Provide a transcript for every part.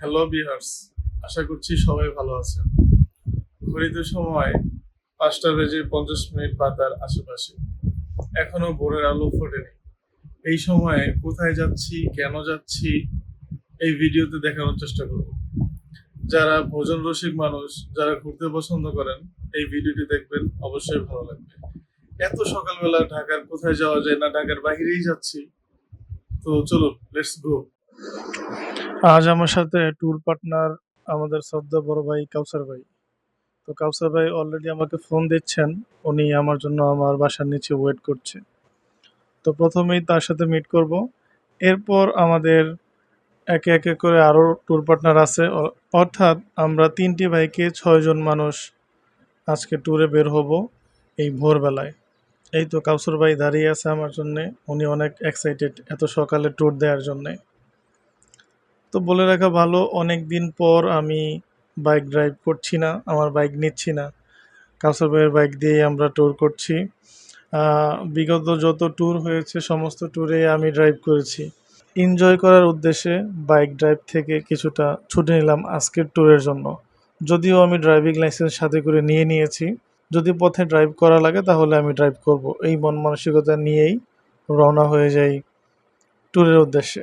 Hello বিহার্স আশা করছি সবাই ভালো আছেন। ঘড়িতে সময় পাঁচটা বেজে পঞ্চাশ মিনিট বা তার আশেপাশে। এখনও ভোরের আলো ফোটেনি। এই সময়ে কোথায় যাচ্ছি, কেন যাচ্ছি, এই ভিডিওতে দেখানোর চেষ্টা করব। যারা ভোজন রসিক মানুষ, যারা ঘুরতে পছন্দ করেন, এই ভিডিওটি দেখবেন, অবশ্যই ভালো লাগবে। এত সকালবেলা ঢাকার কোথায় যাওয়া যায় না, ঢাকার বাইরেই যাচ্ছি। তো চলো লেটস গো আজ আমার সাথে ট্যুর পার্টনার আমাদের শ্রদ্ধা বড় ভাই কাউসার ভাই। তো কাউসার ভাই অলরেডি আমাকে ফোন দিচ্ছেন, উনি আমার জন্য আমার বাসার নিচে ওয়েট করছে। তো প্রথমেই তার সাথে মিট করব। এরপর আমাদের একে একে করে আরও ট্যুর পার্টনার আছে। অর্থাৎ আমরা তিনটি বাইকে ছয়জন মানুষ আজকে ট্যুরে বের হব এই ভোরবেলায়। এই তো কাউসার ভাই দাঁড়িয়ে আছে আমার জন্যে। উনি অনেক এক্সাইটেড এত সকালে ট্যুর দেওয়ার জন্যে। তো বলে রাখা ভালো অনেক দিন পর আমি বাইক ড্রাইভ করছি না, আমার বাইক নিচ্ছি না। কাউসার ভাইয়ের বাইক দিয়েই আমরা ট্যুর করছি। বিগত যত ট্যুর হয়েছে, সমস্ত ট্যুরে আমি ড্রাইভ করেছি। এনজয় করার উদ্দেশ্যে বাইক ড্রাইভ থেকে কিছুটা ছুটে নিলাম আজকের ট্যুরের জন্য। যদিও আমি ড্রাইভিং লাইসেন্স সাথে করে নিয়ে নিয়েছি। যদি পথে ড্রাইভ করা লাগে, তাহলে আমি ড্রাইভ করব। এই মন মানসিকতা নিয়েই রওনা হয়ে যাই ট্যুরের উদ্দেশ্যে।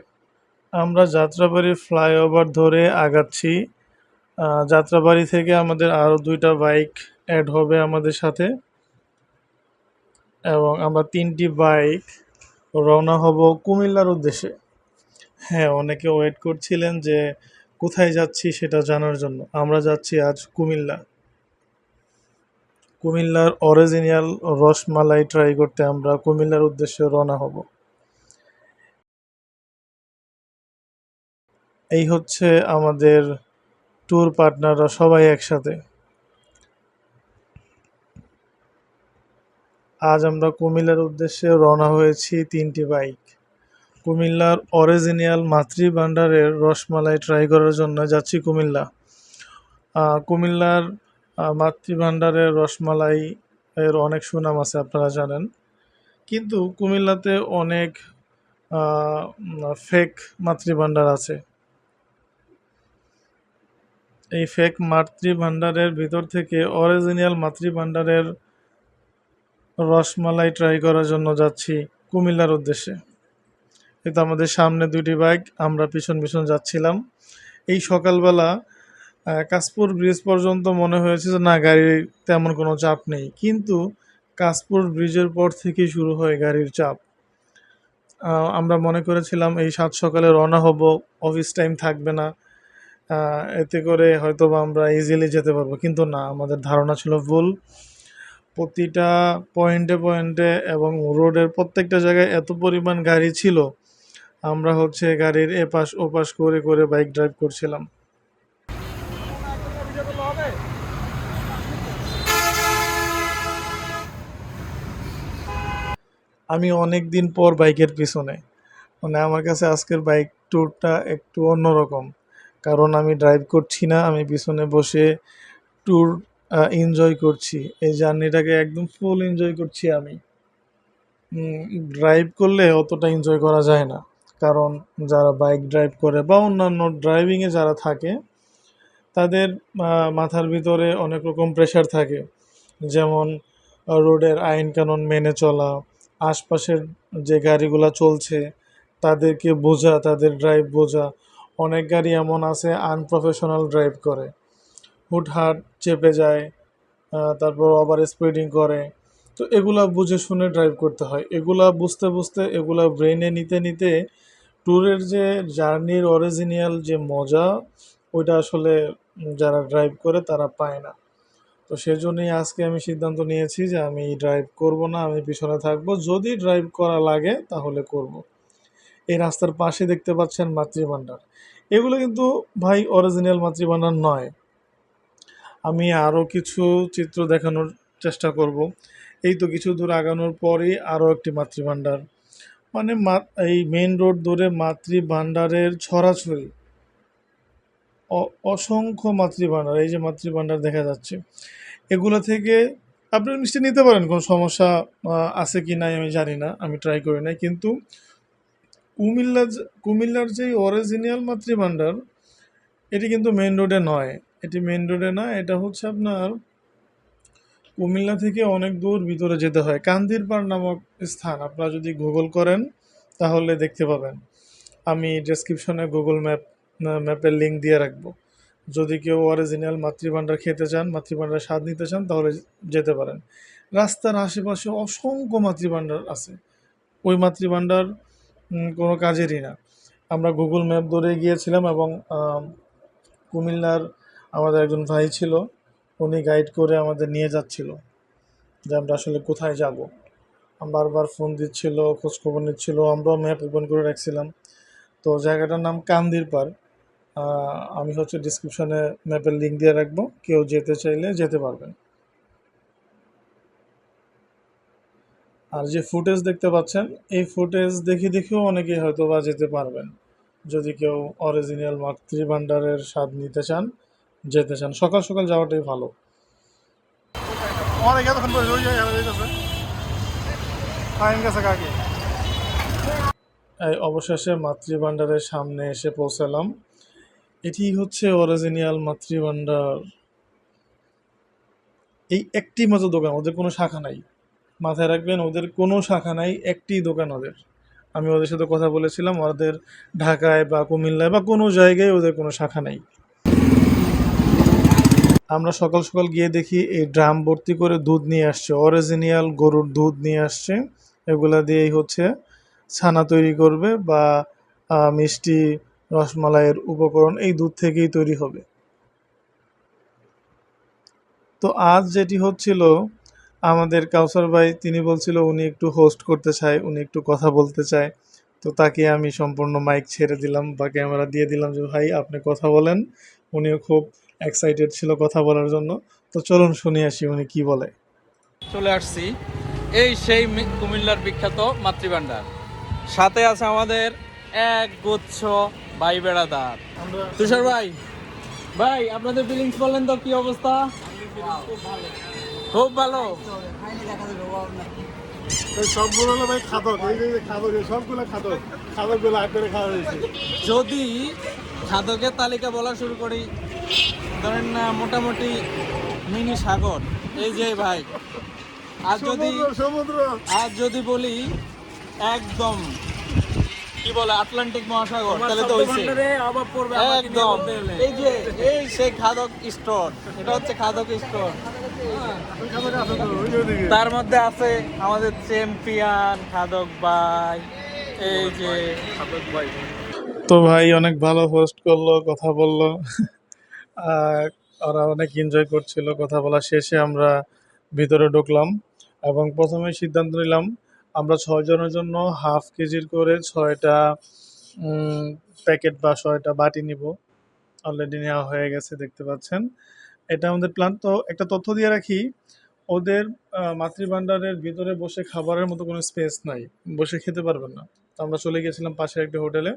আমরা যাত্রাবাড়ি ফ্লাইওভার ধরে আগাচ্ছি। যাত্রাবাড়ি থেকে আমাদের আরও দুইটা বাইক অ্যাড হবে আমাদের সাথে। এবং আমরা তিনটি বাইক রওনা হব কুমিল্লার উদ্দেশ্যে। হ্যাঁ অনেকে ওয়েট করছিলেন যে কোথায় যাচ্ছি সেটা জানার জন্য। আমরা যাচ্ছি আজ কুমিল্লা। কুমিল্লার অরিজিনাল রসমালাই ট্রাই করতে আমরা কুমিল্লার উদ্দেশ্যে রওনা হব। এই হচ্ছে আমাদের ট্যুর পার্টনাররা সবাই একসাথে। আজ আমরা কুমিল্লার উদ্দেশ্যে রওনা হয়েছি তিনটি বাইক কুমিল্লার অরিজিনাল মাতৃ ভাণ্ডারের রসমালাই ট্রাই করার জন্য যাচ্ছি কুমিল্লা। কুমিল্লার আহ, মাতৃ ভাণ্ডারের রসমালাই এর অনেক সুনাম আছে আপনারা জানেন। কিন্তু কুমিল্লাতে অনেক ফেক মাতৃ ভাণ্ডার আছে। এই ফেক মাতৃ ভাণ্ডারের ভিতর থেকে অরিজিনাল মাতৃ ভাণ্ডারের রসমালাই ট্রাই করার জন্য যাচ্ছি কুমিল্লার উদ্দেশ্যে। কিন্তু আমাদের সামনে দুটি বাইক আমরা পিছন পিছন যাচ্ছিলাম। এই সকালবেলা কাশপুর ব্রিজ পর্যন্ত মনে হয়েছে যে না, গাড়ির তেমন কোনো চাপ নেই। কিন্তু কাশপুর ব্রিজের পর থেকেই শুরু হয় গাড়ির চাপ। আমরা মনে করেছিলাম এই সাত সকালে রওনা হব অফিস টাইম থাকবে না। এতে করে হয়তো বা আমরা ইজিলি যেতে পারব। কিন্তু না, আমাদের ধারণা ছিল ভুল। প্রতিটা পয়েন্টে পয়েন্টে এবং রোডের প্রত্যেকটা জায়গায় এত পরিমাণ গাড়ি ছিল, আমরা হচ্ছে গাড়ির এপাশ ওপাশ করে করে বাইক ড্রাইভ করছিলাম। আমি অনেক দিন পর বাইকের পিছনে। মানে আমার কাছে আজকের বাইক ট্যুরটা একটু অন্যরকম। কারণ আমি ড্রাইভ করছি না, আমি পিছনে বসে ট্যুর এনজয় করছি। এই জার্নিটাকে একদম ফুল এনজয় করছি আমি। ড্রাইভ করলে অতটা এনজয় করা যায় না। কারণ যারা বাইক ড্রাইভ করে বা অন্যান্য ড্রাইভিংয়ে যারা থাকে, তাদের মাথার ভিতরে অনেক রকম প্রেশার থাকে। যেমন, রোডের আইন কানুন মেনে চলা, আশপাশের যে গাড়িগুলো চলছে, তাদেরকে বোঝা, তাদের ড্রাইভ বোঝা। অনেক গাড়ি এমন আছে আনপ্রফেশনাল ড্রাইভ করে। হুটহাট চেপে যায় তারপর ওভার স্পিডিং করে। তো এগুলা বুঝে শুনে ড্রাইভ করতে হয়। এগুলা বুঝতে বুঝতে, এগুলা ব্রেনে নিতে নিতে ট্যুরের যে জার্নির অরিজিনাল যে মজা, ওইটা আসলে যারা ড্রাইভ করে তারা পায় না। তো সেজন্যই আজকে আমি সিদ্ধান্ত নিয়েছি যে আমি ড্রাইভ করব না, আমি পিছনে থাকব। যদি ড্রাইভ করা লাগে তাহলে করব। এই রাস্তার পাশে দেখতে পাচ্ছেন মাতৃভাণ্ডার। এগুলো কিন্তু ভাই অরিজিনাল মাতৃভাণ্ডার নয়। আমি আরও কিছু চিত্র দেখানোর চেষ্টা করব। এই তো কিছু দূর আগানোর পরেই আরও একটি মাতৃভাণ্ডার। মানে এই মেন রোড ধরে মাতৃভাণ্ডারের ছড়াছড়ি। অসংখ্য মাতৃভাণ্ডার, এই যে মাতৃভাণ্ডার দেখা যাচ্ছে। এগুলো থেকে আপনি মিষ্টি নিতে পারেন, কোনো সমস্যা আছে কি নাই আমি জানি না, আমি ট্রাই করি নাই। কিন্তু কুমিল্লা কুমিল্লার যে অরিজিনাল মাতৃভাণ্ডার, এটি কিন্তু মেন রোডে নয়। এটি মেন রোডে না, এটা হচ্ছে আপনার কুমিল্লা থেকে অনেক দূর ভিতরে যেতে হয়। কান্দিরপাড় নামক স্থান, আপনারা যদি গুগল করেন, তাহলে দেখতে পাবেন। আমি ডেসক্রিপশনে গুগল ম্যাপ ম্যাপের লিঙ্ক দিয়ে রাখব। যদি কেউ অরিজিনাল মাতৃভাণ্ডার খেতে চান, মাতৃভাণ্ডার স্বাদ নিতে চান, তাহলে যেতে পারেন। রাস্তার আশেপাশে অসংখ্য মাতৃভাণ্ডার আছে। ওই মাতৃভাণ্ডার কোনো কাজেরই না। আমরা গুগল ম্যাপ ধরে গিয়েছিলাম এবং কুমিল্লার আমাদের একজন ভাই ছিল, উনি গাইড করে আমাদের নিয়ে যাচ্ছিল যে আমরা আসলে কোথায় যাব। বারবার ফোন দিচ্ছিল, খোঁজখবর নিচ্ছিল, আমরাও ম্যাপ ওপেন করে রাখছিলাম। তো জায়গাটার নাম কান্দির পার আমি হচ্ছে ডিসক্রিপশনে ম্যাপের লিঙ্ক দিয়ে রাখব। কেউ যেতে চাইলে যেতে পারবেন। আর যে ফুটেজ দেখতে পাচ্ছেন এই ফুটেজ দেখে দেখেও অনেকেই হয়তো বা যেতে পারবেন। যদি কেউ অরিজিনাল মাতৃভাণ্ডারের স্বাদ নিতে চান যেতে চান সকাল সকাল যাওয়াটাই ভালো। অনেক এতক্ষণ পরে ওই জায়গায় যাইতেছে টাইম গেছে কাকে? এই অবশেষে মাতৃভাণ্ডারের সামনে এসে পৌঁছালাম। এটি হচ্ছে অরিজিনাল মাতৃভাণ্ডার এই একটি মাত্র দোকান ওদের কোনো শাখা নাই। মাথায় রাখবেন, ওদের কোনো শাখা নাই একটি দোকান ওদের। আমি ওদের সাথে কথা বলেছিলাম, ওদের ঢাকায় বা কুমিল্লায় বা কোনো জায়গায় ওদের কোনো শাখা নাই। আমরা সকাল সকাল গিয়ে দেখি এই ড্রাম ভর্তি করে দুধ নিয়ে আসছে অরিজিনাল গরুর দুধ নিয়ে আসছে। এগুলা দিয়েই হচ্ছে ছানা তৈরি করবে বা মিষ্টি, রসমালাইয়ের উপকরণ, এই দুধ থেকেই তৈরি হবে। তো আজ যেটি হচ্ছিল আমাদের কাউসার ভাই তিনি বলছিল উনি একটু হোস্ট করতে চায় উনি একটু কথা বলতে চায়। তো তাকে আমি সম্পূর্ণ মাইক ছেড়ে দিলাম বা ক্যামেরা দিয়ে দিলাম যে ভাই আপনি কথা বলেন। উনিও খুব এক্সাইটেড ছিল কথা বলার জন্য। তো চলুন শুনে আসি উনি কি বলে। চলে আসছি। এই সেই কুমিল্লার বিখ্যাত মাতৃভাণ্ডার। সাথে আছে আমাদের এক গুচ্ছ ভাই বেড়াদার। তুষার ভাই ভাই আপনাদের ফিলিংস বলেন তো কি অবস্থা? খুব ভালো। এই সবগুলো হলো ভাই খাদক এই যে খাদক সবগুলো খাদক। খাদকগুলো আগ করে খাওয়া হয়েছে। যদি খাদকের তালিকা বলা শুরু করি ধরেন না মোটামুটি মিনি সাগর। এই যে ভাই আর যদি সমুদ্র সমুদ্র। আর যদি বলি একদম কি বলে আটলান্টিক মহাসাগর তাহলে তো হইছে। একদম। এই যে এই সেই খাদক স্টোর এটা হচ্ছে খাদক স্টোর তার মধ্যে আছে আমাদের চ্যাম্পিয়ন খাদক ভাই, এই যে তো ভাই অনেক ভালো হোস্ট করল, কথা বলল। ওরা অনেক এনজয় করছিল, কথা বলা শেষে আমরা ভিতরে ঢুকলাম এবং প্রথমে সিদ্ধান্ত নিলাম, আমরা ছয়জনের জন্য হাফ কেজির করে ছয়টা প্যাকেট বা ছয়টা বাটি নিব। অলরেডি নেওয়া হয়ে গেছে, দেখতে পাচ্ছেন। এটা আমাদের প্ল্যান তো একটা তথ্য দিয়ে রাখি ওদের মাতৃভাণ্ডারের ভিতরে বসে খাবারের মতো কোনো স্পেস নাই। বসে খেতে পারবেন না। তো আমরা চলে গেছিলাম পাশের একটা হোটেলে।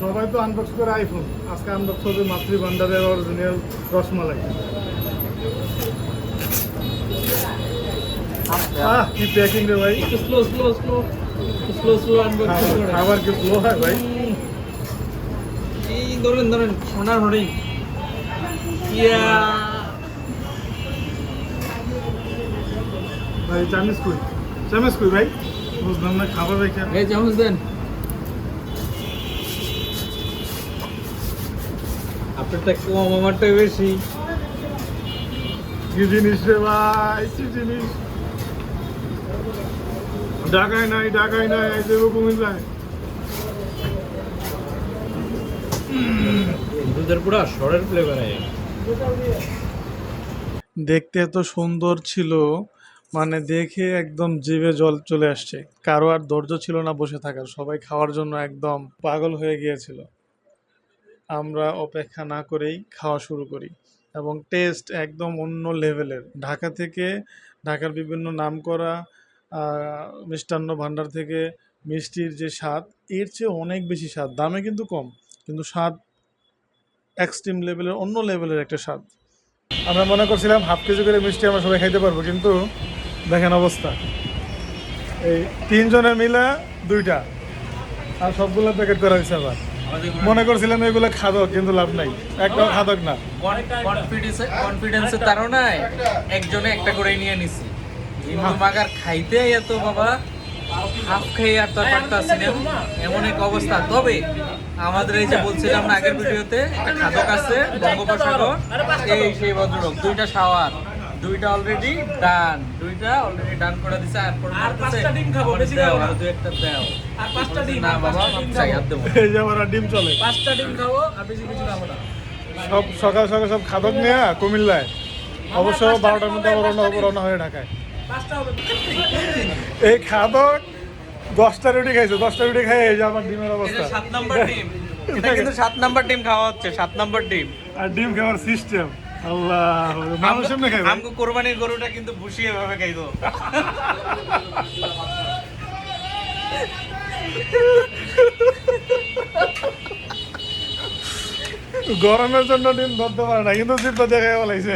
সবাই তো আনবক্স করে আইফোন আজকে আনবক্স হবে মাতৃ ভান্ডারের অরিজিনাল রসমালাই। আহ কি প্যাকিং রে ভাই। Slow slow slow slow slow খাবার- খাবার কি স্লো হয় ভাই? এই ধরেন ধরেন সোনার হরিণ। ভাই চামিস কুই চামিস কুই ভাই বুঝলাম না খাবার রেখে এই চামচ দেন আপনারটা কম আমারটা বেশি। কি জিনিস রে ভাই কি জিনিস? ঢাকায় নাই ঢাকায় নাই এই দেবো কুমিল্লায় দুধের পুরা সরের ফ্লেভার দেখতে এত সুন্দর ছিল মানে দেখে একদম জিভে জল চলে আসছে। কারও আর ধৈর্য ছিল না বসে থাকার সবাই খাওয়ার জন্য একদম পাগল হয়ে গিয়েছিল। আমরা অপেক্ষা না করেই খাওয়া শুরু করি এবং টেস্ট একদম অন্য লেভেলের ঢাকা থেকে ঢাকার বিভিন্ন নামকরা আহ, মিষ্টান্ন ভাণ্ডার থেকে মিষ্টির যে স্বাদ এর চেয়ে অনেক বেশি স্বাদ। দামে কিন্তু কম কিন্তু স্বাদ এক্সট্রিম লেভেলের অন্য লেভেলের একটা স্বাদ। আমরা মনে করছিলাম হাফ কেজি করে মিষ্টি আমরা সবাই খাইতে পারব, কিন্তু দেখেন অবস্থা। এই তিনজনের মিলে দুইটা, আর সবগুলো প্যাকেট করা হয়েছে আবার। মনে করছিলাম এগুলো খাদক, কিন্তু লাভ নাই। একটাও খাদক না। কনফিডেন্স কনফিডেন্সের তাড়নায় একজনে একটা করে নিয়ে নিছি। মাগার খাইতে এত বাবা। হাফ খেয়ে আর তো আর পারতাছি না। এমন এক অবস্থা। তবে আমাদের এই যে বলছিলাম না আগের ভিডিওতে একটা খাদক আছে বঙ্গোপসাগর। এই সেই ভদ্রলোক দুইটা শাওয়ার দুইটা অলরেডি ডান দুইটা অলরেডি ডান করে দিছে আর আর পাঁচটা ডিম খাব, বেশি খাব আর দুই একটা দাও। আর পাঁচটা ডিম না বাবা চাই আর দেবো এই যে আমার ডিম চলে। পাঁচটা ডিম খাব আর বেশি কিছু খাব না। সব সকাল সকাল সব খাদক নিয়ে কুমিল্লায়। অবশ্য বারোটার মধ্যে রওনা হব রওনা হয়ে ঢাকায়। এই খাদক দশটা রুটি খাইছে দশটা রুটি খাই এই যে আমার ডিমের অবস্থা। সাত নাম্বার ডিম। এটা কিন্তু সাত নাম্বার ডিম খাওয়া হচ্ছে সাত নাম্বার ডিম। আর ডিম খাওয়ার সিস্টেম আল্লাহ মানুষ এমনি খাইবে? আমগো কোরবানির গরুটা কিন্তু ভাবে খাইতো। গরমের জন্য ডিম ধরতে পারে না কিন্তু জিপটা দেখে বলাইছে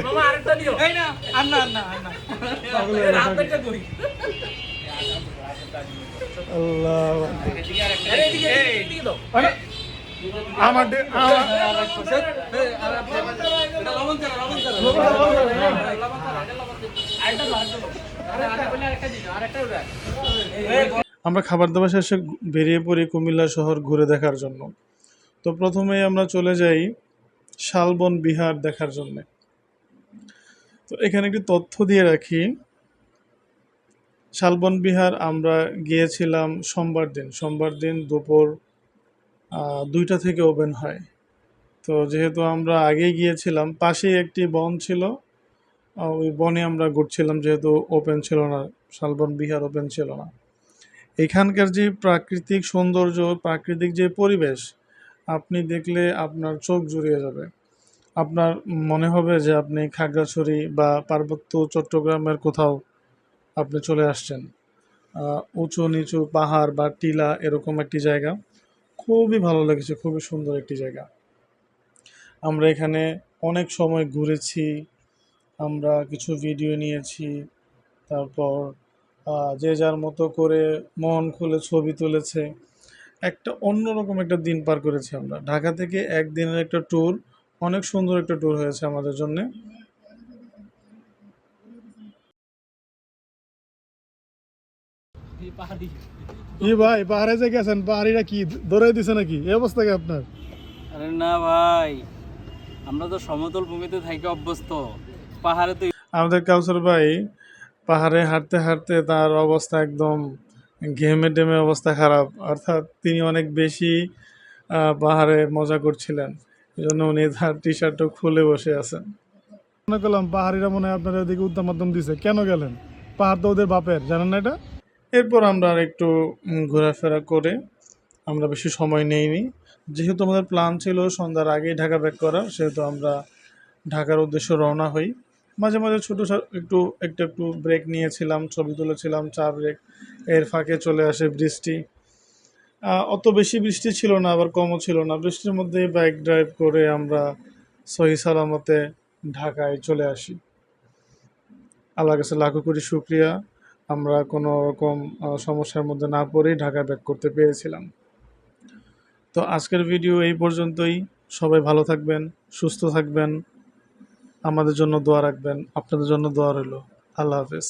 আমরা খাবার দাবার শেষে বেরিয়ে পড়ি কুমিল্লা শহর ঘুরে দেখার জন্য। তো প্রথমেই আমরা চলে যাই শালবন বিহার দেখার জন্য। তো এখানে একটি তথ্য দিয়ে রাখি, শালবন বিহার আমরা গিয়েছিলাম সোমবার দিন। সোমবার দিন দুপুর দুইটা থেকে ওপেন হয়। তো যেহেতু আমরা আগে গিয়েছিলাম, পাশেই একটি বন ছিল ওই বনে আমরা ঘুরছিলাম, যেহেতু ওপেন ছিল না, শালবন বিহার ওপেন ছিল না। এখানকার যে প্রাকৃতিক সৌন্দর্য, প্রাকৃতিক যে পরিবেশ আপনি দেখলে আপনার চোখ জুড়িয়ে যাবে। আপনার মনে হবে যে আপনি খাগড়াছড়ি বা পার্বত্য চট্টগ্রামের কোথাও আপনি চলে আসছেন। উঁচু নিচু পাহাড় বা টিলা এরকম একটি জায়গা। খুবই ভালো লেগেছে, খুবই সুন্দর একটি জায়গা। আমরা এখানে অনেক সময় ঘুরেছি, আমরা কিছু ভিডিও নিয়েছি, তারপর যে যার মতো করে মন খুলে ছবি তুলেছে। একটা অন্যরকম একটা দিন পার করেছি আমরা। ঢাকা থেকে একদিনের একটা ট্যুর অনেক সুন্দর একটা ট্যুর হয়েছে আমাদের জন্য। পাহাড়ি ই ভাই পাহাড়ে যে গেছেন পাহাড়িরা কি দৌড়াই দিছে নাকি? এই অবস্থা কি আপনার? আরে না ভাই আমরা তো সমতল ভূমিতে থাকি অভ্যস্ত। পাহাড়ে তো আমাদের কাউসার ভাই পাহাড়ে হাঁটতে হাঁটতে তার অবস্থা একদম ঘেমে টেমে অবস্থা খারাপ। অর্থাৎ তিনি অনেক বেশি পাহাড়ে মজা করছিলেন। এই জন্য উনি তার টি শার্টও খুলে বসে আছেন। মনে করলাম পাহাড়িরা মনে হয় আপনাদের দিকে উদ্যম মাধ্যম দিছে। কেন গেলেন? পাহাড় তো ওদের বাপের জানেন না এটা? এরপর আমরা আর একটু ঘোরাফেরা করে আমরা বেশি সময় নেইনি। যেহেতু আমাদের প্ল্যান ছিল সন্ধ্যার আগেই ঢাকা ব্যাক করার সেহেতু আমরা ঢাকার উদ্দেশ্যে রওনা হই। মাঝে মাঝে ছোটো একটু একটু একটু ব্রেক নিয়েছিলাম, ছবি তুলেছিলাম, চা ব্রেক এর ফাঁকে চলে আসে বৃষ্টি। অত বেশি বৃষ্টি ছিল না, আবার কমও ছিল না। বৃষ্টির মধ্যেই বাইক ড্রাইভ করে আমরা সহি সালামতে ঢাকায় চলে আসি। আল্লাহর কাছে লাখো কোটি শুক্রিয়া। আমরা কোনো রকম সমস্যার মধ্যে না পড়েই ঢাকা ব্যাক করতে পেরেছিলাম। তো আজকের ভিডিও এই পর্যন্তই। সবাই ভালো থাকবেন, সুস্থ থাকবেন। আমাদের জন্য দোয়া রাখবেন। আপনাদের জন্য দোয়া রইল। আল্লাহ হাফেজ।